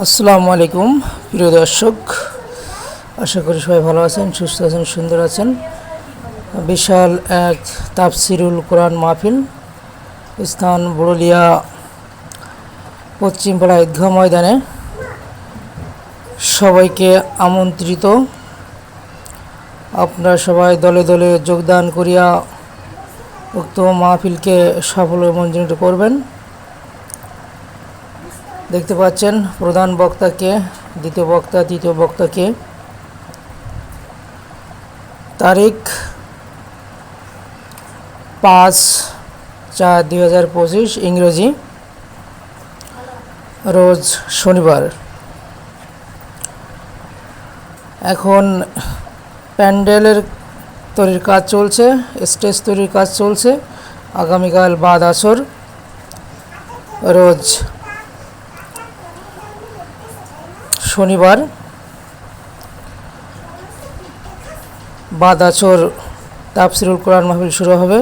আসসালামু আলাইকুম, প্রিয় দর্শক। আশা করি সবাই ভালো আছেন, সুস্থ আছেন, সুন্দর আছেন। বিশাল এক তাফসিরুল কোরআন মাহফিল, স্থান বড়লিয়া, পশ্চিমপাড়া ঈদগাহ ময়দানে। সবাইকে আমন্ত্রিত। আপনারা সবাই দলে দলে যোগদান করিয়া উক্ত মাহফিলকে সাফল্য মঞ্জুরিত করবেন। দেখতে পাচ্ছেন প্রধান বক্তাকে, দ্বিতীয় বক্তা, তৃতীয় বক্তাকে। তারিখ পাঁচ চার দুই হাজার পঁচিশ, ইংরেজি। রোজ শনিবার। এখন প্যান্ডেলের তৈরির কাজ চলছে, স্টেজ তৈরির কাজ চলছে। আগামীকাল বাদ আসর। রোজ শনিবার বাদাচর তাফসিরুল কোরআন মাহফিল শুরু হবে।